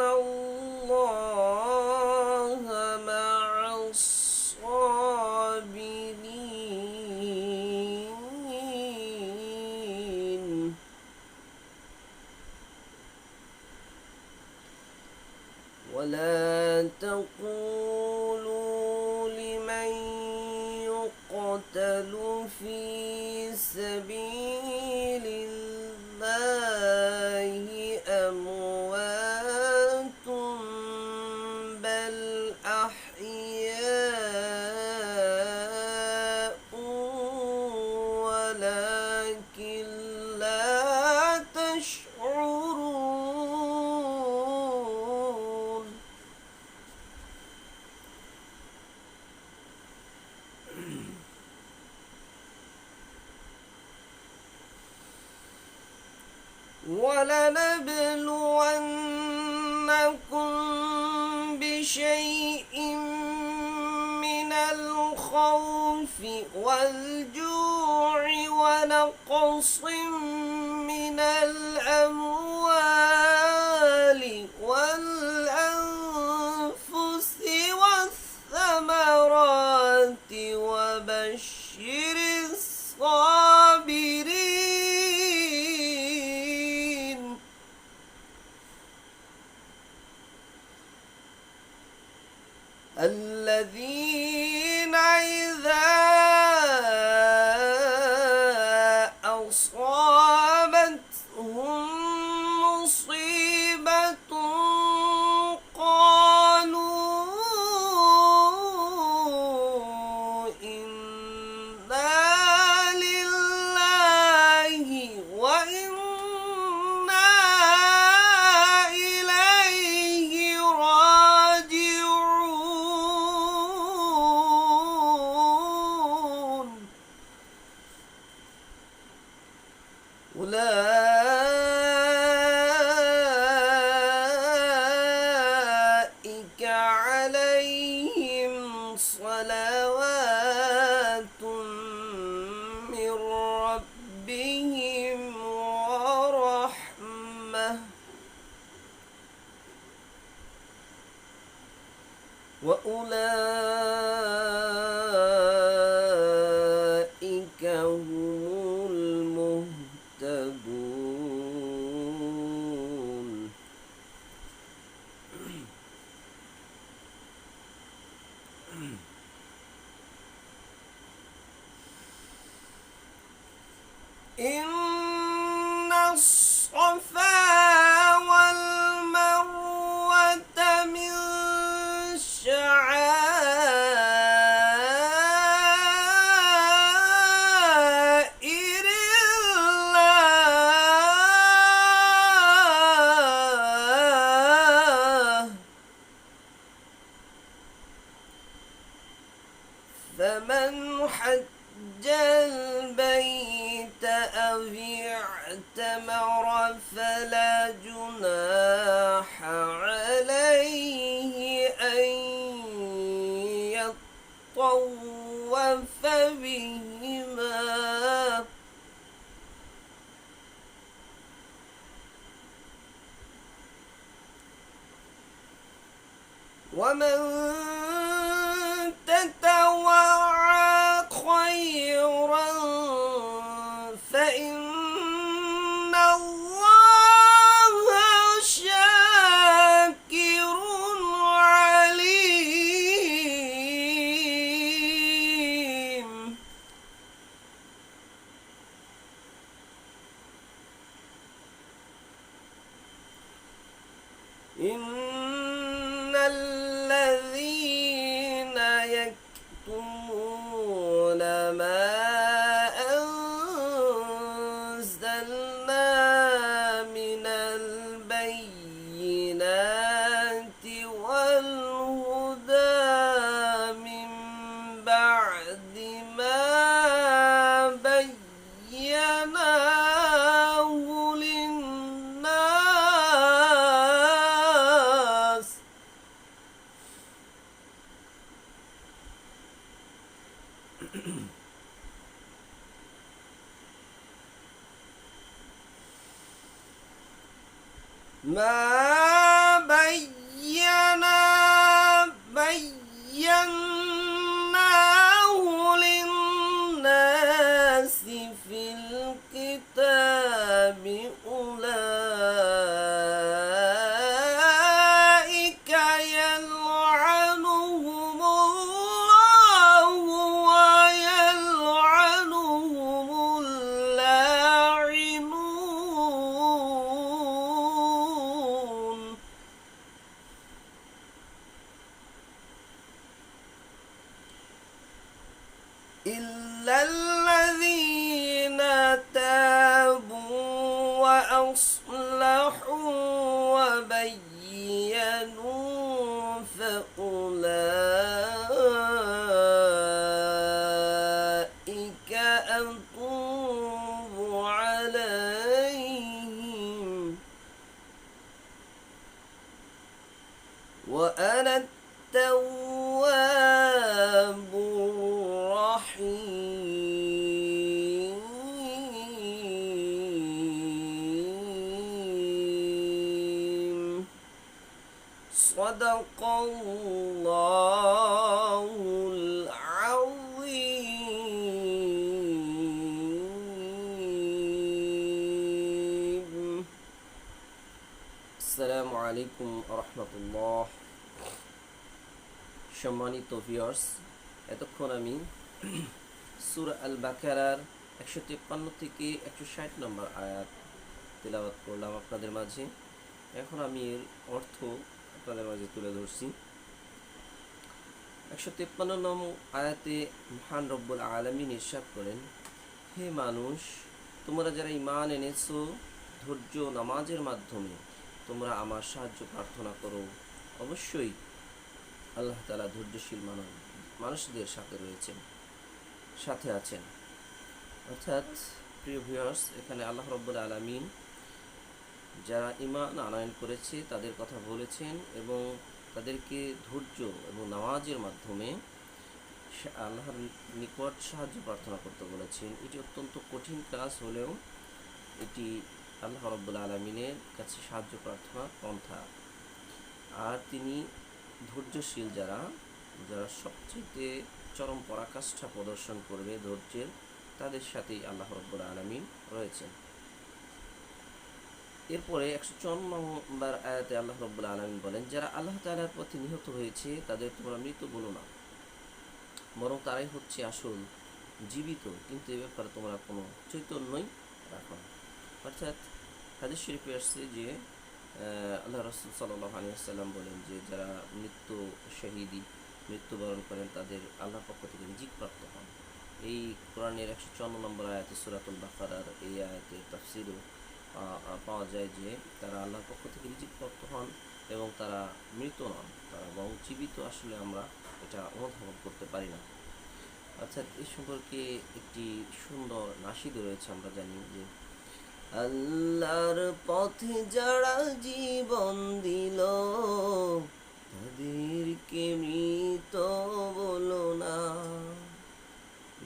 الله. بل أحياء الخوف والجوع ونقص من الأموال أولئك والمروة من شعائر الله. فمن حج فلا جناح عليه أن يطوف بهما. ومن يكتمون Ma আসসালামু আলাইকুম রহমতুল্লাহ। সম্মানিত ভিওর্স এতক্ষণ আমি সুর আল বাকারার একশো তিপ্পান্ন থেকে একশো ষাট নম্বর আয়াত তেলাবাত করলাম আপনাদের মাঝে। এখন আমি এর অর্থ আপনাদের মাঝে তুলে ধরছি। একশো তিপ্পান্ন নম আয়াতে মহান রব্বুল আলমী নিঃশ্বাস করেন, হে মানুষ, তোমরা যারা ইমান এনেছো, ধৈর্য নামাজের মাধ্যমে তোমরা আমার সাহায্য প্রার্থনা করো। অবশ্যই আল্লাহ তালা ধৈর্যশীল মানুষ মানুষদের সাথে রয়েছেন, সাথে আছেন। অর্থাৎ প্রিয় ভিউয়ার্স এখানে আল্লাহ রব্বুল আলমিন যারা ইমান আনয়ন করেছে, তাদের কথা বলেছেন এবং তাদেরকে ধৈর্য এবং নামাজের মাধ্যমে আল্লাহর নিকট সাহায্য প্রার্থনা করতে বলেছেন। এটি অত্যন্ত কঠিন কাজ হলেও এটি আল্লাহ রব্বুল আলমিনের কাছে সাহায্য প্রার্থনা পন্থা। আর তিনি ধৈর্যশীল যারা যারা সবচেয়ে চরম পরাকাষ্ঠা প্রদর্শন করবে ধৈর্যের, তাদের সাথেই আল্লাহ রব্বুল আলমিন রয়েছেন। এরপরে একশো চুয়ান্ন নম্বর আয়াতে আল্লাহ রব্বুল আলমিন বলেন, যারা আল্লাহ তালার পথে নিহত হয়েছে, তাদের তোমরা মৃত বলো না। বরং তারাই হচ্ছে আসল, জীবিত, কিন্তু এ ব্যাপারে তোমরা কোনো চৈতন্যই রাখো না। অর্থাৎ হাদিস শরীফে আসছে যে আল্লাহ রসুল সাল্লাহ আলিয়াল্লাম বলেন যে, যারা মৃত্যু শহীদি মৃত্যুবরণ করেন, তাদের আল্লাহর পক্ষ থেকে রিজিক প্রাপ্ত হন। এই কোরআনের একশো চুয়ান্ন নম্বর আয়াতে সুরাতুল বাকারার এই আয়াতে তাফসিরও পাওয়া যায় যে, তারা আল্লাহর পক্ষ থেকে রিজিক প্রাপ্ত হন এবং তারা মৃত নন। তারা বরং জীবিত আসলে আমরা এটা অনুধাবন করতে পারি না। অর্থাৎ এই সম্পর্কে একটি সুন্দর নাসিদ রয়েছে, আমরা জানি যে আল্লাহর পথে যারা জীবন দিল, তাদেরকে মৃত বলো না।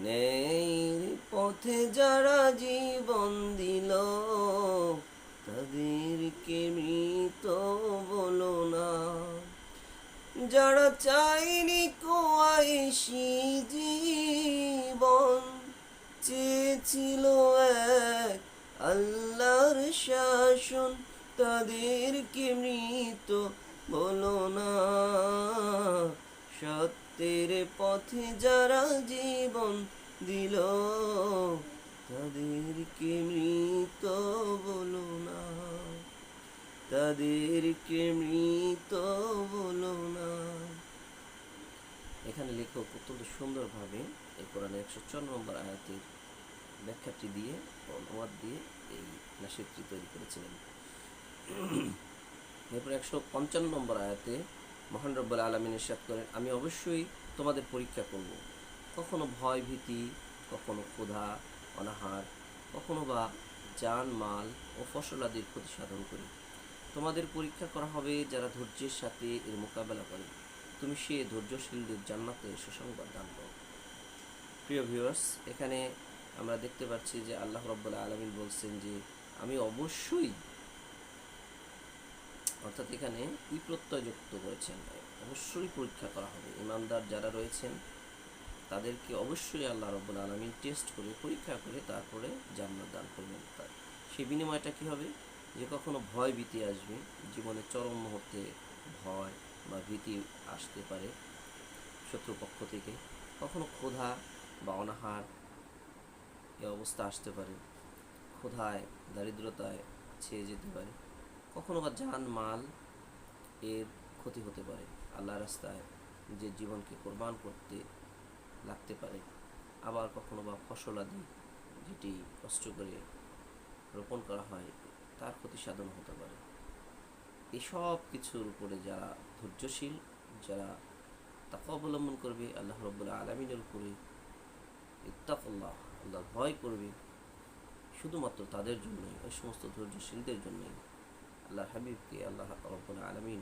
ন্যায়ের পথে যারা জীবন দিল, তাদেরকে মৃত বলো না। যারা চাইনি কোয়াইশি জীবন, চেয়েছিল এক আল্লাহর শাসন তাদের তাদেরকে মৃত বলো না। সত্যের পথে যারা জীবন দিল, তাদেরকে মৃত বলো না। তাদের তাদেরকে মৃত বলো না। এখানে লেখক অত্যন্ত সুন্দরভাবে কোরআনের একশো চন্ন নম্বর আয়াতের ব্যাখ্যাটি দিয়ে অনুবাদ দিয়ে এই নাসিদটি তৈরি করেছিলেন। এরপর একশো পঞ্চান্ন নম্বর আয়াতে মহান রব্বুল আলমিন করেন, আমি অবশ্যই তোমাদের পরীক্ষা করব। কখনো ভয়, ভীতি, কখনো ক্ষুধা, অনাহার, কখনো বা জান, মাল ও ফসল আদির ক্ষতি সাধন করি। তোমাদের পরীক্ষা করা হবে যারা ধৈর্যের সাথে এর মোকাবেলা করে। তুমি সে ধৈর্যশীলদের জান্নাতে সুসংবাদ দান করো। প্রিয় ভিউয়ার্স, এখানে আমরা দেখতে পাচ্ছি যে আল্লাহ রব্বুল্লাহ আলমিন বলছেন যে, আমি অবশ্যই অর্থাৎ এখানে ই প্রত্যয় যুক্ত করেছেন অবশ্যই পরীক্ষা করা হবে। ইমানদার যারা রয়েছেন, তাদেরকে অবশ্যই আল্লাহ রব্বুল আলমিন টেস্ট করে, পরীক্ষা করে তারপরে জান্নাত দান করবেন তার। সেই বিনিময়টা কী হবে? যে কখনো ভয় ভীতি আসবে, জীবনে চরম মুহূর্তে ভয় বা ভীতি আসতে পারে শত্রুপক্ষ থেকে। কখনো ক্ষোধা বা অনাহার এ অবস্থা আসতে পারে। ক্ষুধায়, দারিদ্রতায় ছেয়ে যেতে পারে। কখনো বা যান মাল এর ক্ষতি হতে পারে। আল্লাহ রাস্তায় যে জীবনকে কোরবান করতে লাগতে পারে। আবার কখনো বা ফসল আদি যেটি কষ্ট করে রোপণ করা হয়, তার ক্ষতি সাধন হতে পারে। এসব কিছুর উপরে যারা ধৈর্যশীল, যারা তাকে অবলম্বন করবে, আল্লাহ রব্বুল্লাহ আলমিনের উপরে ইত্তাকুল্লাহ। আল্লাহ ভয় করবে। শুধুমাত্র তাদের জন্যই, ওই সমস্ত ধৈর্যশীলদের জন্যই। আল্লাহ হাবিবকে আল্লাহ রব্বুল আলমিন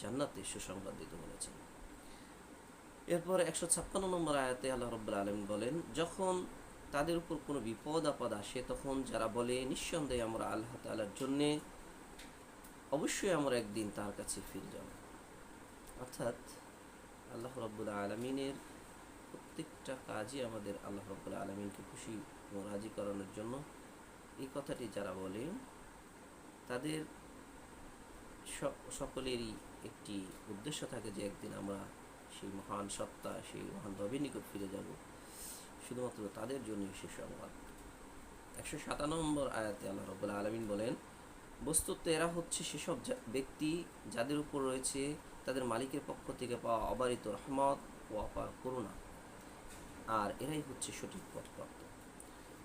জান্নাতে সুসংবাদ দিতে বলেছেন। এরপর একশো ছাপ্পান্ন নম্বর আয়াতে আল্লাহ রব্বুল আলমিন বলেন, যখন তাদের উপর কোনো বিপদ, আপদ আসে, তখন যারা বলে, নিঃসন্দেহে আমরা আল্লাহ তালার জন্যে অবশ্যই আমরা একদিন তার কাছে ফিরে যাব। অর্থাৎ আল্লাহ রব্বুল আলমিনের প্রত্যেকটা কাজই আমাদের আল্লাহ রব্বুল আলমিনকে খুশি এবং রাজি করানোর জন্য এই কথাটি যারা বলে, তাদের সকলেরই একটি উদ্দেশ্য থাকে যে একদিন আমরা সেই মহান সত্তা, সেই মহান রবির নিকট ফিরে যাব। শুধুমাত্র তাদের জন্যই সে সংবাদ। একশো সাতান্ন নম্বর আয়াতে আল্লাহ রব্বুল আলমিন বলেন বস্তুত এরা হচ্ছে সেসব ব্যক্তি যাদের উপর রয়েছে তাদের মালিকের পক্ষ থেকে পাওয়া অবারিত রহমত ও অপার করুণা। আর এরাই হচ্ছে সঠিক পথপ্রাপ্ত।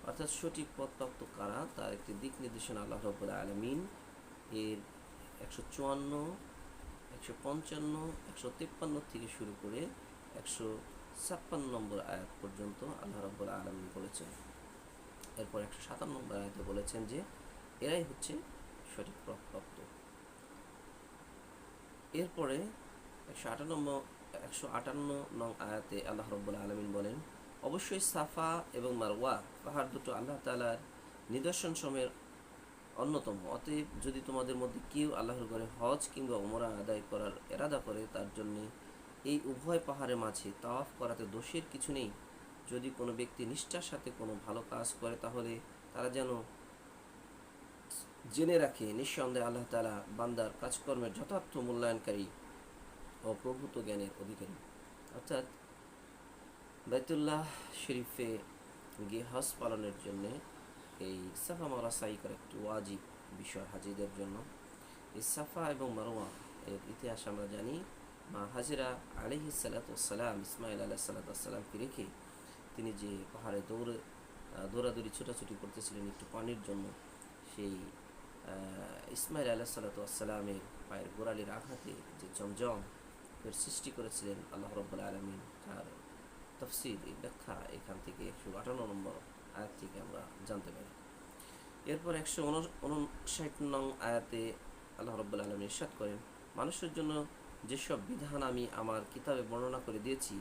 অর্থাৎ সঠিক পথপ্রাপ্ত কারা? তার একটি দিক নির্দেশনা আল্লাহ রব্বুল আলমিন। এর একশো চুয়ান্ন, একশো পঞ্চান্ন, একশো তিপ্পান্ন থেকে শুরু করে একশো ছাপ্পান্ন নম্বর আয়াত পর্যন্ত আল্লাহ রব্বুল আলমিন বলেছেন। এরপর একশো সাতান্ন নম্বর আয়াতে বলেছেন যে, এরাই হচ্ছে সঠিক প্রাপ্ত এরপরে একশো আটান্ন একশো আটান্ন নং আয়াতে আল্লাহ রব্বুল আলমিন বলেন অবশ্যই সাফা এবং মারওয়া, পাহাড় দুটো আল্লাহ তালার নিদর্শন সময়ের অন্যতম। অতএব যদি তোমাদের মধ্যে কেউ আল্লাহর ঘরে হজ কিংবা ওমরা আদায় করার এরাদা করে, তার জন্য এই উভয় পাহাড়ের মাঝে তাওয়াফ করাতে দোষের কিছু নেই। যদি কোনো ব্যক্তি নিষ্ঠার সাথে কোনো ভালো কাজ করে, তাহলে তারা যেন জেনে রাখে, নিঃসন্দেহে আল্লাহ তালা বান্দার কাজকর্মের যথার্থ মূল্যায়নকারী ও প্রভূত জ্ঞানের অধিকারী। অর্থাৎ বাইতুল্লাহ শরীফে গিয়ে হজ পালনের জন্যে এই সাফা মারা সাই করা একটি ওয়াজিব বিষয় হাজিদের জন্য। এই সাফা এবং মারোয়া এর ইতিহাস আমরা জানি। মা হাজিরা আলিহি সালাতাম ইসমাইল আলাহ সালাতামকে রেখে তিনি যে পাহাড়ে দৌড়ে দৌড়াদৌড়ি, ছোটাছুটি করতেছিলেন একটু পানির জন্য, সেই ইসমাইল আলাহ সালাতামের পায়ের গোড়ালির আঘাতে যে জমজম এর সৃষ্টি করেছিলেন আল্লাহ রব্বুল আলমিন, তার তফসিল, এই ব্যাখ্যা এখান থেকে একশো আটান্ন নম্বর আয়াত থেকে আমরা জানতে পারি। এরপর একশো উনষাট নং আয়াতে আল্লাহ রব্বুল আলম ইরশাদ করেন, মানুষের জন্য যেসব বিধান আমি আমার কিতাবে বর্ণনা করে দিয়েছি,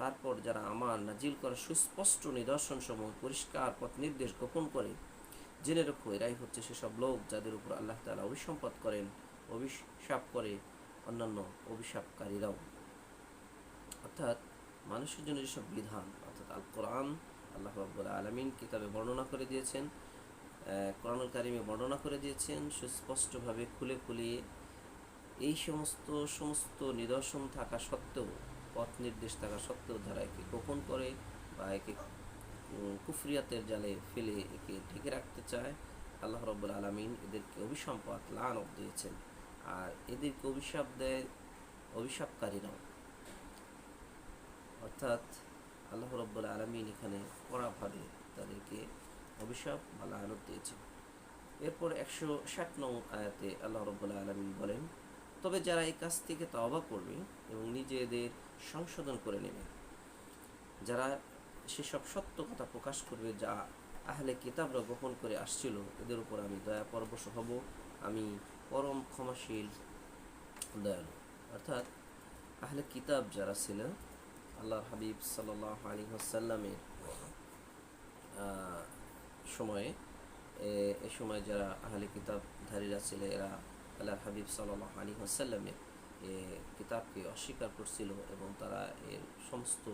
তারপর যারা আমার নাজিল করা সুস্পষ্ট নিদর্শন সমূহ পরিষ্কার পথ নির্দেশ গোপন করে, জেনে রাখো, এরাই হচ্ছে সেসব লোক যাদের উপর আল্লাহ তালা অভিসম্পদ করেন, অভিশাপ করে অন্যান্য অভিশাপকারীরাও। অর্থাৎ মানুষের জন্য যেসব বিধান, অর্থাৎ আল কোরআন, আল্লাহ রব্বুল আলমিন কিতাবে বর্ণনা করে দিয়েছেন কোরআনুল কারিমে বর্ণনা করে দিয়েছেন, সুস্পষ্টভাবে খুলে খুলিয়ে এই সমস্ত সমস্ত নিদর্শন থাকা সত্ত্বেও, পথ নির্দেশ থাকা সত্ত্বেও যারা একে গোপন করে বা একে কুফরিয়াতের জালে ফেলে একে ঢেকে রাখতে চায়, আল্লাহ রব্বুল আলমিন এদেরকে অভিসম্পাত লানত দিয়েছেন। আর এদেরকে অভিশাপ দেয়, অভিশাপকারীরাও। অর্থাৎ আল্লাহ রব্বুল আলমিন এখানে কড়াভাবে তাদেরকে অভিশাপ বা লানত দিয়েছেন। এরপর একশো ষাট নং আয়াতে আল্লাহ রব্বুল্লাহ আলমিন বলেন, তবে যারা এই কাজ থেকে তওবা করবে এবং নিজেদের সংশোধন করে নেবে, যারা সেসব সত্য কথা প্রকাশ করবে যা আহলে কিতাবরা গ্রহণ করে আসছিল, এদের উপর আমি দয়া পরবশ হব, আমি পরম ক্ষমাশীল, দয়ালু। অর্থাৎ আহলে কিতাব যারা ছিল আল্লাহর হাবিব সাল্লাহ আলী হাসাল্লামের সময়ে, এ- সময় যারা আহলে কিতাবধারীরা ছিল, এরা আল্লাহর হাবিব সাল্লাহ আলী হাসাল্লামের এ, কিতাবকে অস্বীকার করছিল এবং তারা এর সমস্ত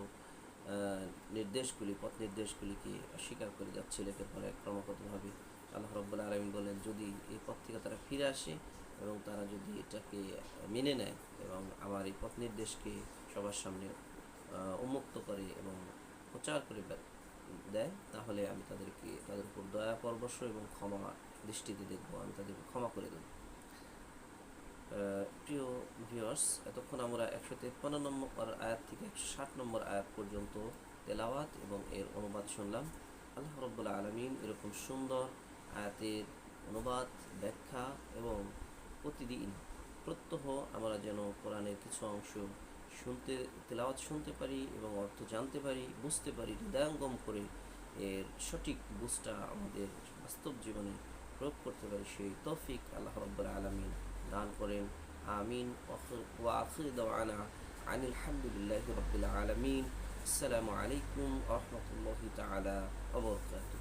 নির্দেশগুলি, পথ নির্দেশগুলিকে অস্বীকার করে যাচ্ছিল। এর ফলে ক্রমাগতভাবে আল্লাহ রব্বুল আলমিন বলেন যদি এই পথ থেকে তারা ফিরে আসে এবং তারা যদি এটাকে মেনে নেয় এবং আমার এই পথ নির্দেশকে সবার সামনে উন্মুক্ত করে এবং প্রচার করে দেয়, তাহলে আমি তাদেরকে, তাদের উপর দয়া, পরবশ এবং ক্ষমা দৃষ্টিতে দেখব, আমি তাদেরকে ক্ষমা করে দেবো। প্রিয় ভিউয়ার্স এতক্ষণ আমরা একশো তেপ্পান্ন নম্বর আয়াত থেকে একশো ষাট নম্বর আয়াত পর্যন্ত তেলাওয়াত এবং এর অনুবাদ শুনলাম। আল্লাহ রব্বুল্লাহ আলমিন এরকম সুন্দর আয়াতের অনুবাদ, ব্যাখ্যা এবং প্রতিদিন প্রত্যহ আমরা যেন কোরআনের কিছু অংশ শুনতে, তেলাওয়াত শুনতে পারি এবং অর্থ জানতে পারি, বুঝতে পারি, হৃদয়ঙ্গম করে এর সঠিক বুঝটা আমাদের বাস্তব জীবনে প্রয়োগ করতে পারি। সেই তৌফিক আল্লাহ রব্বুল আলমিন দান করেন। আমিন। আখির দাওয়ানা আনিল আলামিন। আসসালামু আলাইকুম রাহমাতুল্লাহি তাআলা ওয়া বারাকাতুহু।